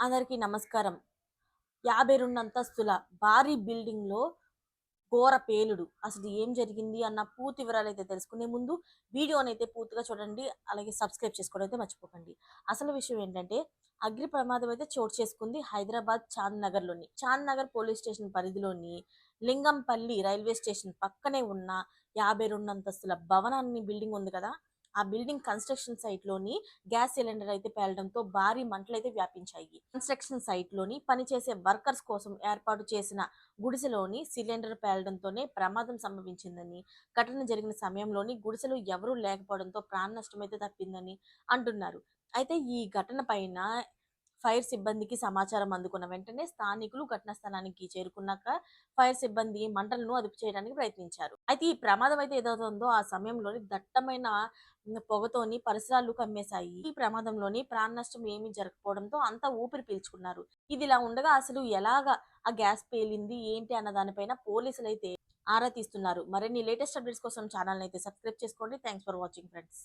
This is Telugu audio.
అందరికీ నమస్కారం. యాభై రెండు అంతస్తుల భారీ బిల్డింగ్లో ఘోర పేలుడు. అసలు ఏం జరిగింది అన్న పూర్తి వివరాలు అయితే తెలుసుకునే ముందు వీడియోని అయితే పూర్తిగా చూడండి అలాగే సబ్స్క్రైబ్ చేసుకోవడం అయితే మర్చిపోకండి. అసలు విషయం ఏంటంటే అగ్ని ప్రమాదం అయితే చోటు చేసుకుంది హైదరాబాద్ చాంద్ నగర్లోని చాంద్ నగర్ పోలీస్ స్టేషన్ పరిధిలోని లింగంపల్లి రైల్వే స్టేషన్ పక్కనే ఉన్న యాభై రెండు అంతస్తుల భవనాన్ని బిల్డింగ్ ఉంది కదా ఆ బిల్డింగ్ కన్స్ట్రక్షన్ సైట్లోని గ్యాస్ సిలిండర్ అయితే పేలడంతో భారీ మంటలైతే వ్యాపించాయి. కన్స్ట్రక్షన్ సైట్లోని పనిచేసే వర్కర్స్ కోసం ఏర్పాటు చేసిన గుడిసెలోని సిలిండర్ పేలడంతోనే ప్రమాదం సంభవించిందని ఘటన జరిగిన సమయంలోని గుడిసెలో ఎవరూ లేకపోవడంతో ప్రాణ నష్టం అయితే తప్పిందని అంటున్నారు. అయితే ఈ ఘటన పైన ఫైర్ సిబ్బందికి సమాచారం అందుకున్న వెంటనే స్థానికులు ఘటనా స్థలానికి చేరుకున్నాక ఫైర్ సిబ్బంది మంటలను అదుపు చేయడానికి ప్రయత్నించారు. అయితే ఈ ప్రమాదం అయితే ఏదవుతుందో ఆ సమయంలోని దట్టమైన పొగతోని పరిసరాలు కమ్మేశాయి. ఈ ప్రమాదంలోని ప్రాణ నష్టం ఏమీ జరగకపోవడంతో అంతా ఊపిరి పీల్చుకున్నారు. ఇది ఇలా ఉండగా అసలు ఎలాగా ఆ గ్యాస్ పేలింది? ఏంటి అన్న దానిపైన పోలీసులు అయితే ఆరా తీస్తున్నారు. మరిన్ని లేటెస్ట్ అప్డేట్స్ కోసం ఛానల్ అయితే సబ్స్క్రైబ్ చేసుకోండి. Thanks for watching friends.